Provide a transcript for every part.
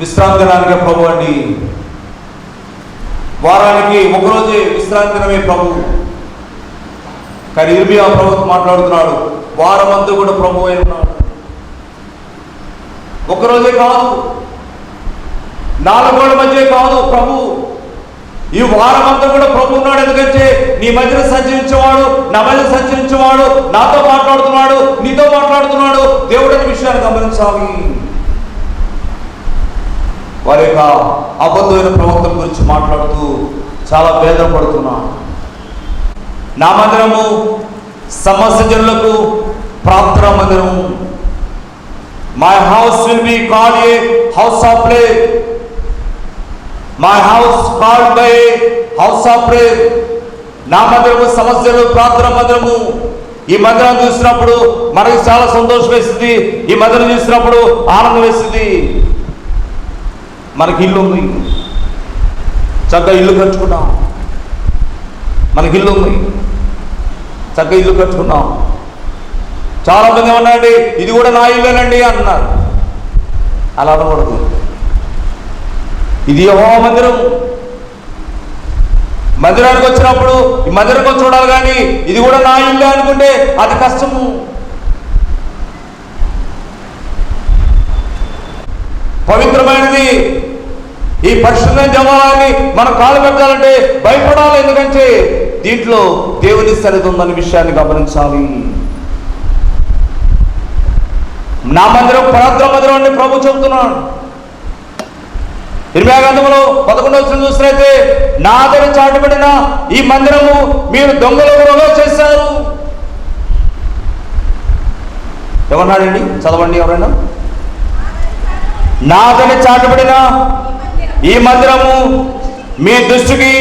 విశ్రాంతి దినానికే ప్రభు అండి. వారానికి ఒకరోజే విశ్రాంతి దినమే ప్రభు. కానీ ఇర్మియా ప్రభుత్వం మాట్లాడుతున్నాడు. వారం అంతా కూడా ప్రభు అయి ఉన్నాడు. ఒకరోజే కాదు. నాలుగు మధ్య కాదు ప్రభు. ఈ వారం అంతా కూడా ప్రభు ఉన్నాడు. ఎందుకంటే నీ మధ్యన సంచరించేవాడు నా మధ్య సంచరించేవాడు నాతో మాట్లాడుతున్నాడు నీతో మాట్లాడుతున్నాడు. దేవుడని విషయాన్ని గమనించాలి. వారి యొక్క అబద్ధమైన ప్రవక్తల గురించి మాట్లాడుతూ చాలా వేదపడుతున్నాను నా మందిరము సమస్త జనులకు ప్రార్థన మందిరము. My house will be call a house of pray my house call by house of pray నా మందిరము సమస్యలు ప్రార్థన మందిరము. ఈ మందిరం చూసినప్పుడు మనకి చాలా సంతోషం వేస్తుంది ఈ మందిరం చూసినప్పుడు ఆనందం వేస్తుంది మనకి ఇల్లు ఉంది. చక్కగా ఇల్లు కట్టుకున్నాం. మనకి ఇల్లు ఉంది. చక్కగా ఇల్లు కట్టుకున్నాం. చాలా మంది ఉన్నాయండి ఇది కూడా నా ఇల్లేనండి అంటున్నారు. అలా అనకూడదు. ఇది యెహోవా మందిరం మందిరానికి వచ్చినప్పుడు ఈ మందిరం చూడాలి కానీ ఇది కూడా నా ఇల్లు అనుకుంటే అది కష్టము. పవిత్రమైనది. ఈ పరిశుద్ధమైన జవాలని మనం కాలు పెట్టాలంటే భయపడాలి. ఎందుకంటే దీంట్లో దేవుని సన్నిధి ఉందన్న విషయాన్ని గమనించాలి. నా మందిరం ప్రార్థన మందిరం అని ప్రభు చెబుతున్నాడు. ఇరవై గ్రంథంలో పదకొండవ వచ్చిన చూసినైతే నా దగ్గర చాటబడిన ఈ మందిరము మీరు దొంగలు కూడా చేశారు. ఎవరన్నాడండి చదవండి ఎవరైనా. నా దగ్గర చాటబడిన ఈ మందిరము మీ దృష్టికి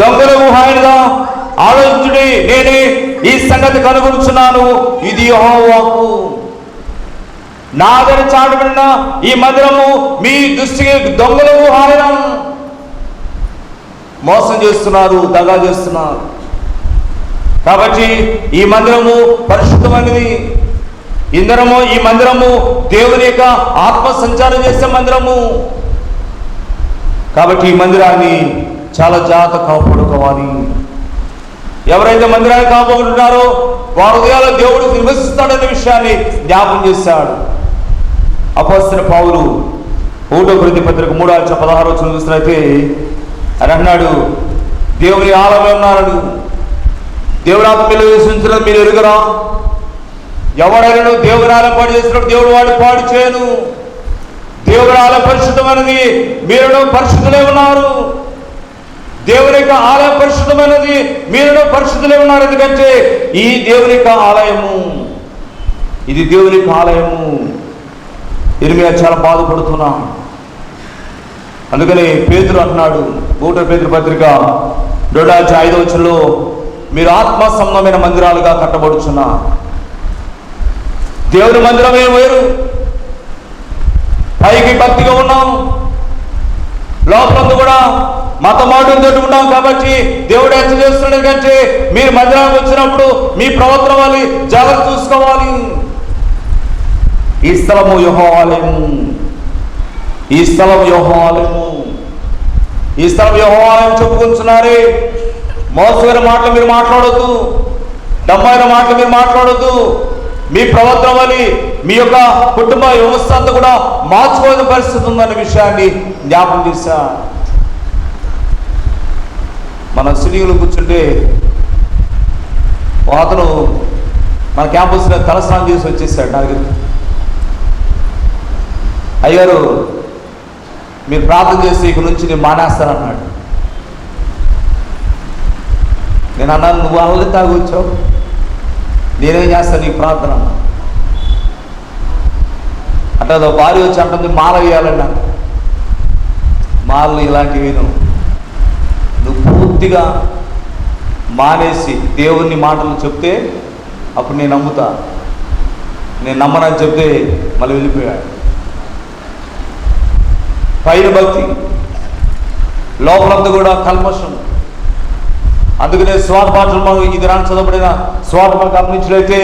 దొంగల ఊహాయనగా ఆలోచించుడి. నేనే ఈ సంగతి కనుగొనుచున్నాను ఇది యహోవాకు. నాదని చాటబడిన ఈ మందిరము మీ దృష్టికి దొంగల ఊహాయనం మోసం చేస్తున్నారు దగా చేస్తున్నారు. కాబట్టి ఈ మందిరము పరిశుద్ధమైనది. ఇందరము ఈ మందిరము దేవుని యొక్క ఆత్మ సంచారం చేసే మందిరము. కాబట్టి ఈ మందిరాన్ని చాలా జాగ్రత్త కాపాడుకోవాలి. ఎవరైతే మందిరాన్ని కాపాడుకుంటున్నారో వారి హృదయాల్లో దేవుడు నివసిస్తాడనే విషయాన్ని జ్ఞాపం చేశాడు. అపస్త్ర పావులు ఒకటో కృతి పత్రిక మూడో అధ్యాయం పదహారు వచ్చిన చూసినైతే అని అన్నాడు దేవుని ఆలయం ఉన్నాడు దేవుడు ఆత్మలో మీరు ఎరుగరా? ఎవడైనా దేవుని ఆలయం పాడు చేసినప్పుడు దేవుడు వాడు పాడు చేయను. దేవుడు ఆలయ పరిశుద్ధమైనది. మీరు పరిశుద్ధులే ఉన్నారు. దేవుని యొక్క ఆలయం పరిశుద్ధమైనది. మీరు పరిశుద్ధులే ఉన్నారు. ఎందుకంటే ఈ దేవుని యొక్క ఆలయము ఇది దేవుని యొక్క ఆలయము. ఇరిమియా చాలా బాధపడుతున్నా. అందుకని పేతురు అంటున్నాడు ఒకటో పేదరు పత్రిక రెండాచి ఐదో వచ్చంలో మీరు ఆత్మ సంబంధమైన మందిరాలుగా కట్టబడుచున్నా. దేవుని మందిరమే వేరు పైకి భక్తిగా ఉన్నాం. లోపలంతా కూడా మత మాటలు ఉన్నాం కాబట్టి దేవుడు ఎంత చేస్తున్నాడు కంటే మీరు మధ్యాహ్నం వచ్చినప్పుడు మీ ప్రవర్తన వాళ్ళు జాగ్రత్త చూసుకోవాలి. ఈ స్థలము యహోవాలయము ఈ స్థలం యహోవాలయము ఈ స్థలం యహోవాలయం చెప్పుకుంటున్నారే. మోసమైన మాటలు మీరు మాట్లాడొద్దు. డమ్మైన మాటలు మీరు మాట్లాడొద్దు. మీ ప్రవర్తన వలి మీ యొక్క కుటుంబ వ్యవస్థ అంతా కూడా మార్చుకోవాల్సిన పరిస్థితి ఉందన్న విషయాన్ని జ్ఞాపకం చేశా. మన సిటీలో కూర్చుంటే ఒక అతను మన క్యాంపస్లో తలస్నానం చేసి వచ్చేసాడు నా అయ్యారు మీరు ప్రార్థన చేసి ఇక నుంచి నేను మానేస్తానన్నాడు నేను అన్నాను నువ్వు అల్లరి తాగి వచ్చావు? నేనేం చేస్తాను నీ ప్రార్థన అన్నా. అంటే అదో భార్య వచ్చి అంటుంది మాల వేయాలండి అంట మాలలు ఇలాంటివి నువ్వు నువ్వు పూర్తిగా మానేసి దేవుని మాటలు చెప్తే అప్పుడు నేను నమ్ముతా. నేను నమ్మనని చెప్తే మళ్ళీ వెళ్ళిపోయాడు పైన భక్తి. లోపలంతా కూడా కల్మషం. అందుకనే స్వార్థ మాటలు మనం ఇది రాని చదవబడిన స్వార్థ గమనించినట్లయితే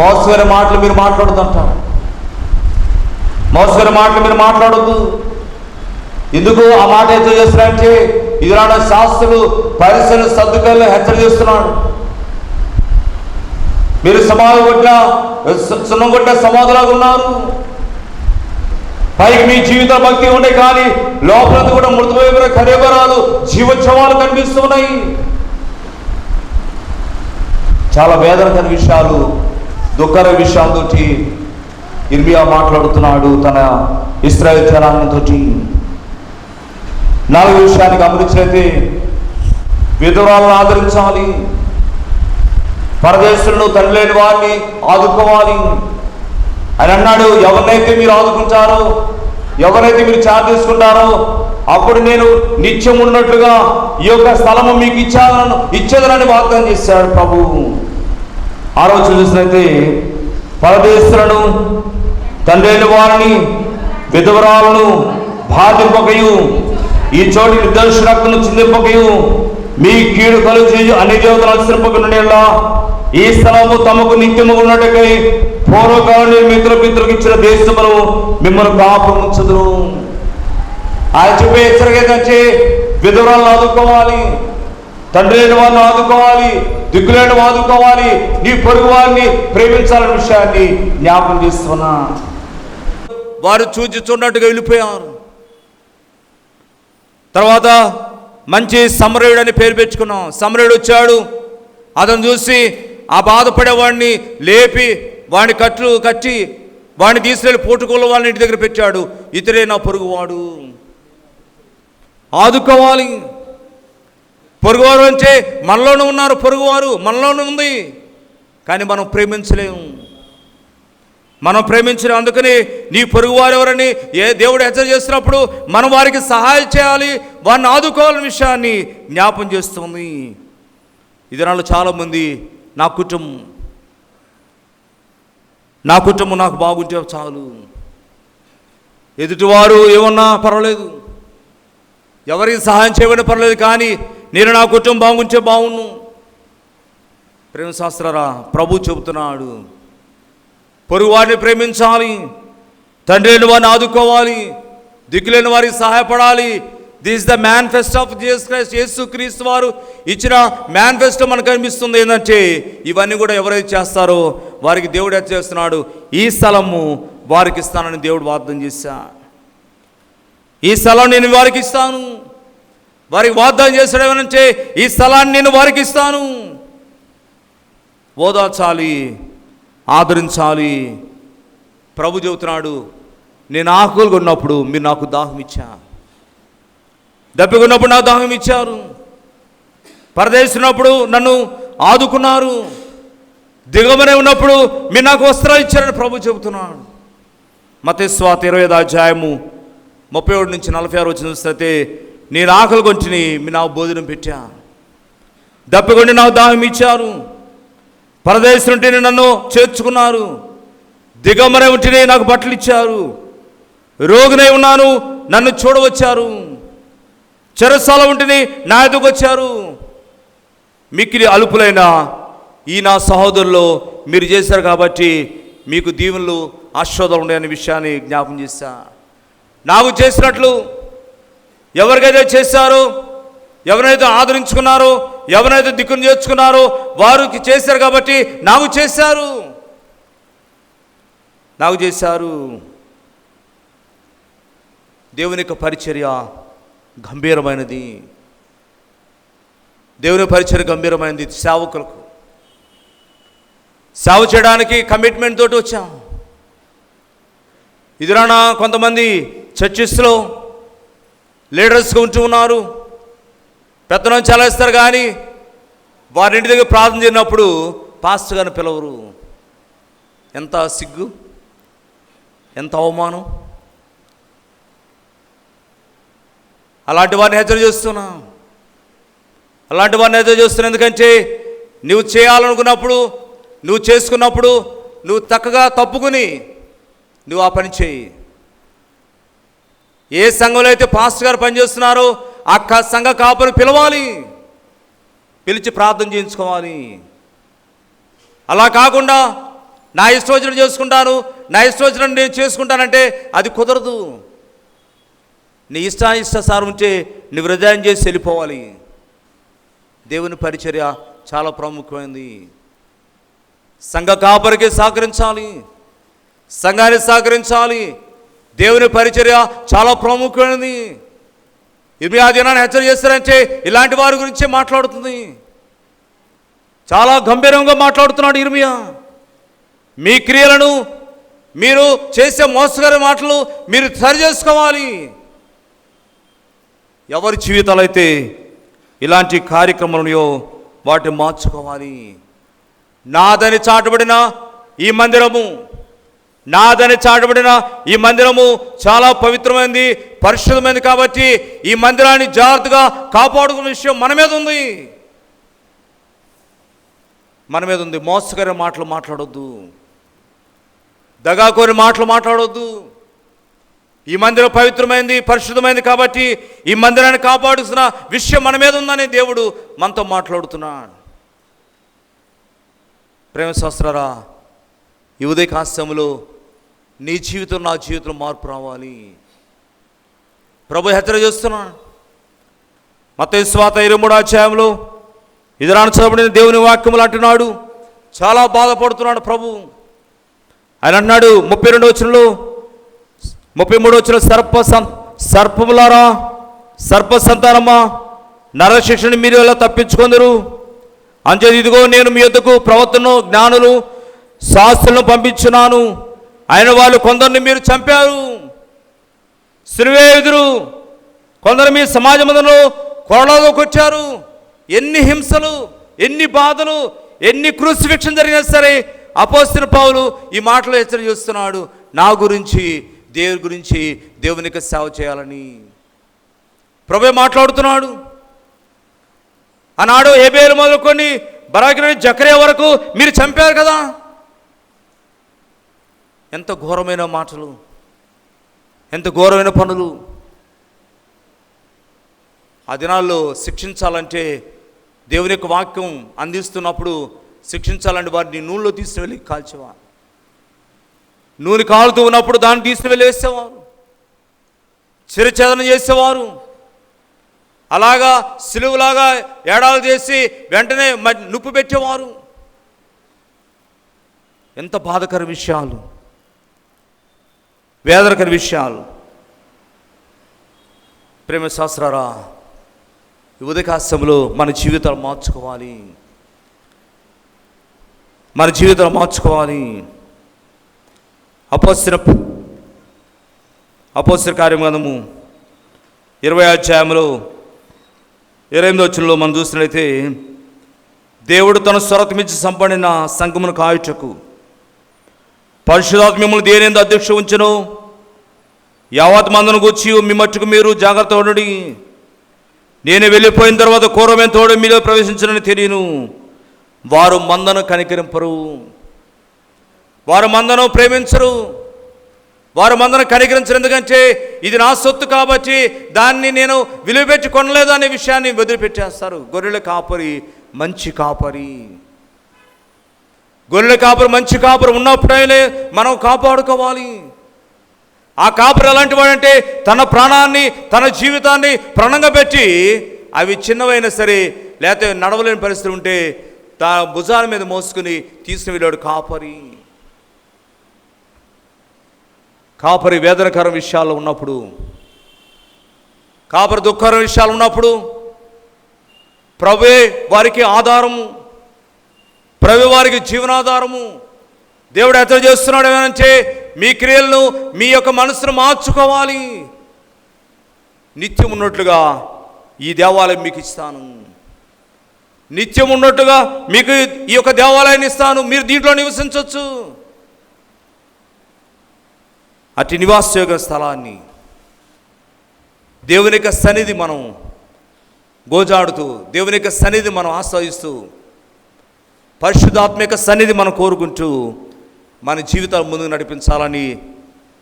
మోసకర మాటలు మీరు మాట్లాడుతుంటారు మోసకర మాటలు మీరు మాట్లాడొద్దు. ఎందుకు ఆ మాట ఎంత చేస్తున్నారంటే ఇది నాడు శాస్త్రులు పరిసర సర్దుకల్లో హెచ్చరి చేస్తున్నాడు మీరు సమాధి కొట్టిన సున్నం కొట్టిన సమాధులాగా ఉన్నారు. పైకి మీ జీవిత భక్తి ఉండే కానీ లోపల కూడా మృతమైన కరేబరాలు జీవోత్సవాలు కనిపిస్తున్నాయి చాలా వేదనకర విషయాలు దుఃఖర విషయాలతోటి ఇర్మియా మాట్లాడుతున్నాడు తన ఇస్రాయల్ జనాంగంతో నాలుగు విషయాన్ని గమనించినైతే విధురాలను ఆదరించాలి. పరదేశులను తల్లి లేని వారిని ఆదుకోవాలి. ఆయన అన్నాడు ఎవరినైతే మీరు ఆదుకుంటారో ఎవరైతే మీరు చార్జ్ తీసుకుంటారో అప్పుడు నేను నిత్యం ఉన్నట్లుగా ఈ యొక్క స్థలము మీకు ఇచ్చాను ఇచ్చేదనని వాగ్దానం చేశాడు ప్రభువు ఆ రోజు చూసినైతే పరదేశులను తండ్రి వారిని విధవరాలను బాధింపకయు ఈ చోటి నిర్దర్శనకును చిందింపకయు మీ కీడు చేయు అన్ని దేవతలు అనుసరింపకుండా ఈ స్థలము తమకు నిత్యము ఉన్నట్టుకై పూర్వకాలం నేను మిత్ర పితృకి ఇచ్చిన దేశమును మిమ్మల్ని కాపురం ఉంచదు ఆయన చెప్పే హెచ్చరిక ఏంటంటే విధవరాలను ఆదుకోవాలి తండ్రి లేని వారిని ఆదుకోవాలి దిగ్గులేని ఆదుకోవాలి నీ పొరుగు వారిని ప్రేమించాలనే విషయాన్ని జ్ఞాపం చేస్తున్నా. వారు చూచిచున్నట్టుగా వెళ్ళిపోయారు. తర్వాత మంచి సమరయుడు అని పేరు పెంచుకున్నాం. సమరయుడు వచ్చాడు. అతను చూసి ఆ బాధపడేవాడిని లేపి వాడిని కట్లు కట్టి వాడిని తీసుకెళ్ళి పోటుకోళ్ళ వాళ్ళని ఇంటి దగ్గర పెట్టాడు. ఇతరే నా పొరుగువాడు. ఆదుకోవాలి. పొరుగువారు అంటే మనలోనే ఉన్నారు పొరుగువారు మనలోనే ఉంది. కానీ మనం ప్రేమించలేము. మనం ప్రేమించిన అందుకని నీ పొరుగువారు ఎవరని ఏ దేవుడు హెచ్చరి చేస్తున్నప్పుడు మనం వారికి సహాయం చేయాలి. వారిని ఆదుకోవాలని విషయాన్ని జ్ఞాపం చేస్తుంది. ఇది నాలో చాలామంది నా కుటుంబం నా కుటుంబం నాకు బాగుంటే చాలు. ఎదుటివారు ఏమన్నా పర్వాలేదు. ఎవరికి సహాయం చేయమని పర్లేదు కానీ నేను నా కుటుంబం బాగుంటే బాగున్ను ప్రేమశాస్త్రరా ప్రభు చెబుతున్నాడు. పొరుగు వారిని ప్రేమించాలి. తండ్రి లేని వారిని ఆదుకోవాలి. దిక్కులేని వారికి సహాయపడాలి. This the manifesto of Jesus Christ యేసు క్రీస్తు వారు ఇచ్చిన మేనిఫెస్టో మనకు కనిపిస్తుంది ఏంటంటే ఇవన్నీ కూడా ఎవరైతే చేస్తారో వారికి దేవుడు ఎచ్చ చేస్తున్నాడు. ఈ స్థలము వారికి ఇస్తానని దేవుడు వాగ్దానం చేశా ఈ స్థలం నేను వారికి ఇస్తాను. వారికి వాగ్దానం చేశాడు ఏమనంటే ఈ స్థలాన్ని నేను వారికి ఇస్తాను. ఓదార్చాలి ఆదరించాలి. ప్రభు చెబుతున్నాడు నేను ఆకులు ఉన్నప్పుడు మీరు నాకు దాహం ఇచ్చా దప్పికున్నప్పుడు నాకు దాహం ఇచ్చారు. పరదేశినప్పుడు నన్ను ఆదుకున్నారు. దిగమనే ఉన్నప్పుడు మీరు నాకు వస్త్రాలు ఇచ్చారని ప్రభు చెబుతున్నాడు. మతేస్వాత ఇరవై ఐదు అధ్యాయము ముప్పై ఒకటి నుంచి నలభై ఆరు వచ్చిన చూస్తే నేను ఆకలి కొంటిని మీ నాకు భోజనం పెట్టా. దప్పికొండి నాకు దాహం ఇచ్చారు. పరదేశం ఉంటేనే నన్ను చేర్చుకున్నారు. దిగమనే ఉంటేనే నాకు బట్టలు ఇచ్చారు రోగినై ఉన్నాను నన్ను చూడవచ్చారు. చెరసాల ఉంటేనే నా ఎదుగు వచ్చారు. మిక్కిలి అలుపులైన ఈ నా సహోదరులో మీరు చేశారు కాబట్టి మీకు దీవెనలు ఆశోదం ఉండే విషయాన్ని జ్ఞాపం చేశా. నాకు చేసినట్లు ఎవరికైతే చేశారో ఎవరైతే ఆదరించుకున్నారో ఎవరైతే దిక్కును చేర్చుకున్నారో వారికి చేశారు కాబట్టి నాకు చేశారు. నాకు చేశారు. దేవుని యొక్క పరిచర్య గంభీరమైనది. దేవుని పరిచయం గంభీరమైనది సేవకులకు. సేవ చేయడానికి కమిట్మెంట్ తోటి వచ్చాం. ఇదిరాన కొంతమంది చర్చిస్లో లీడర్స్గా ఉంటూ ఉన్నారు. పెత్తనం చాలేస్తారు కానీ వారింటి దగ్గర ప్రార్థన చేసినప్పుడు పాస్టర్ గారిని పిలవరు. ఎంత సిగ్గు ఎంత అవమానం. అలాంటి వారిని హెచ్చరి చేస్తున్నా. అలాంటి వారిని హెచ్చరి చేస్తున్నా ఎందుకంటే నువ్వు చేయాలనుకున్నప్పుడు నువ్వు చేసుకున్నప్పుడు నువ్వు చక్కగా తప్పుకుని నువ్వు ఆ పని చేయి. ఏ సంఘంలో అయితే పాస్టర్ గారు పనిచేస్తున్నారో ఆ సంఘ కాపుని పిలవాలి. పిలిచి ప్రార్థన చేయించుకోవాలి. అలా కాకుండా నా ఇష్టోచన చేసుకుంటాను నా ఇష్టోచన నేను చేసుకుంటానంటే అది కుదరదు. నీ ఇష్టాయిష్టాసారం ఉంటే నువ్వు రిజైన్ చేసి వెళ్ళిపోవాలి దేవుని పరిచర్య చాలా ప్రాముఖ్యమైనది సంఘ కాపరికి సహకరించాలి. సంఘాన్ని సహకరించాలి. దేవుని పరిచర్య చాలా ప్రాముఖ్యమైనది ఇరవై ఆ దినాన్ని హెచ్చరిక చేస్తారంటే ఇలాంటి వారి గురించే మాట్లాడుతుంది. చాలా గంభీరంగా మాట్లాడుతున్నాడు ఇర్మియా. మీ క్రియలను మీరు చేసే మోసగారి మాటలు మీరు సరి చేసుకోవాలి. ఎవరి జీవితాలు అయితే ఇలాంటి కార్యక్రమాలయో వాటిని మార్చుకోవాలి. నాదని చాటబడిన ఈ మందిరము నాదని చాటబడిన ఈ మందిరము చాలా పవిత్రమైనది పరిశుద్ధమైనది కాబట్టి ఈ మందిరాన్ని జాగ్రత్తగా కాపాడుకునే విషయం మన మీద ఉంది. మన మీద ఉంది. మోసకర మాటలు మాట్లాడొద్దు. దగాకోరి మాటలు మాట్లాడొద్దు. ఈ మందిరం పవిత్రమైంది పరిశుద్ధమైంది కాబట్టి ఈ మందిరాన్ని కాపాడుతున్న విషయం మన మీద ఉందని దేవుడు మనతో మాట్లాడుతున్నాడు. ప్రేమ శాస్త్రారా ఈ ఉదయ నీ జీవితం నా జీవితంలో మార్పు రావాలి. ప్రభు హెచ్చరిక చేస్తున్నాను మత స్వాత ఇరవై మూడు అధ్యాయంలో ఇది చదవబడిన దేవుని వాక్యములు అంటున్నాడు. చాలా బాధపడుతున్నాడు ప్రభు. ఆయన అన్నాడు ముప్పై రెండు వచనంలో ముప్పై మూడు వచ్చిన సర్ప సర్పములారా సర్ప సంతానమా నరశిక్షణ మీరు ఎలా తప్పించుకుందరు? అంచేది ఇదిగో నేను మీ యొద్దకు ప్రవర్తన జ్ఞానులు శాస్త్రులను పంపించున్నాను. ఆయన వాళ్ళు కొందరిని మీరు చంపారు. సిరువే ఎదురు. కొందరు మీ సమాజంలో కొరలోకి వచ్చారు. ఎన్ని హింసలు ఎన్ని బాధలు ఎన్ని క్రూసిఫిక్షన్ జరిగినా సరే అపోస్తున్న పౌలు ఈ మాటలు హెచ్చరి చూస్తున్నాడు. నా గురించి దేవుని గురించి దేవునికి సేవ చేయాలని. ప్రభు మాట్లాడుతున్నాడు. ఆనాడు ఏబేలు మొదలుకొని బరాకిన జకరే వరకు మీరు చంపారు కదా. ఎంత ఘోరమైన మాటలు. ఎంత ఘోరమైన పనులు. ఆ దినాల్లో శిక్షించాలంటే దేవుని యొక్క వాక్యం అందిస్తున్నప్పుడు శిక్షించాలంటే వారిని నూనెలో తీసుకువెళ్ళి కాల్చేవారు. నూనె కాలుతూ ఉన్నప్పుడు దాన్ని తీసుకుని వెళ్ళేసేవారు వేసేవారు. చేసేవారు. అలాగా సిలువులాగా ఏడాలు చేసి వెంటనే మ- నుప్పు పెట్టేవారు. ఎంత బాధకర విషయాలు. వేదనకర విషయాలు. ప్రేమ శాస్త్రారా ఉదయకాశంలో మన జీవితాలు మార్చుకోవాలి. మన జీవితాలు మార్చుకోవాలి. అపోసిన అపోసిన కార్యగ్రంథము ఇరవై అధ్యాయంలో ఇరవై ఎనిమిది వచ్చినలో మనం చూసినట్లయితే దేవుడు తన స్వరతమిచ్చి సంపడిన సంఘమును కాయుటకు పరిశుధాత్మ మిమ్మల్ని దేని అధ్యక్ష ఉంచను యావత్ మందును గుచ్చి మీ మట్టుకు మీరు జాగ్రత్త ఉండండి. నేను వెళ్ళిపోయిన తర్వాత కూరమైన తోడు మీలో ప్రవేశించనని తెలియను. వారు మందను కనికరింపరు. వారు మందను ప్రేమించరు. వారు మందను కనికరించరు. ఎందుకంటే ఇది నా సొత్తు కాబట్టి దాన్ని నేను విలువ కొనలేదు అనే విషయాన్ని వదిలిపెట్టేస్తారు. గొర్రెల కాపరి మంచి కాపరి. గొర్రెల కాపరి మంచి కాపరి ఉన్నప్పుడైనా మనం కాపాడుకోవాలి. ఆ కాపరి ఎలాంటి వాడంటే తన ప్రాణాన్ని తన జీవితాన్ని ప్రాణంగా పెట్టి అవి చిన్నవైనా సరే లేకపోతే నడవలేని పరిస్థితి ఉంటే తన భుజాల మీద మోసుకుని తీసుకుని వెళ్ళాడు కాపరి. కాపరి వేదనకర విషయాల్లో ఉన్నప్పుడు కాపరి దుఃఖకర విషయాలు ఉన్నప్పుడు ప్రభువే వారికి ఆధారము ప్రభు వారికి జీవనాధారము దేవుడు హెచ్చరిక చేస్తున్నాడు ఏమనంటే మీ క్రియలను మీ యొక్క మనసును మార్చుకోవాలి. నిత్యం ఉన్నట్లుగా ఈ దేవాలయం మీకు ఇస్తాను. నిత్యం ఉన్నట్టుగా మీకు ఈ యొక్క దేవాలయాన్ని ఇస్తాను. మీరు దీంట్లో నివసించవచ్చు అటు నివాసయోగ స్థలాన్ని దేవుని యొక్క సన్నిధి మనం గోజాడుతూ దేవుని యొక్క సన్నిధి మనం ఆస్వాదిస్తూ పరిశుద్ధాత్మిక సన్నిధి మనం కోరుకుంటూ మన జీవితాలు ముందుకు నడిపించాలని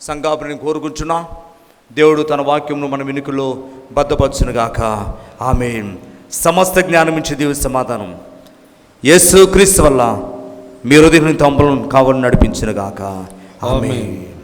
సంఘాపని కోరుకుంటున్నా. దేవుడు తన వాక్యంను మన వెనుకలో భద్రపరచునుగాక ఆమె సమస్త జ్ఞానం ఇచ్చే దేవుడి సమాధానం. యేసు క్రీస్తు వల్ల మీ హృదయం తంపలను కావాలని నడిపించినగాక ఆమె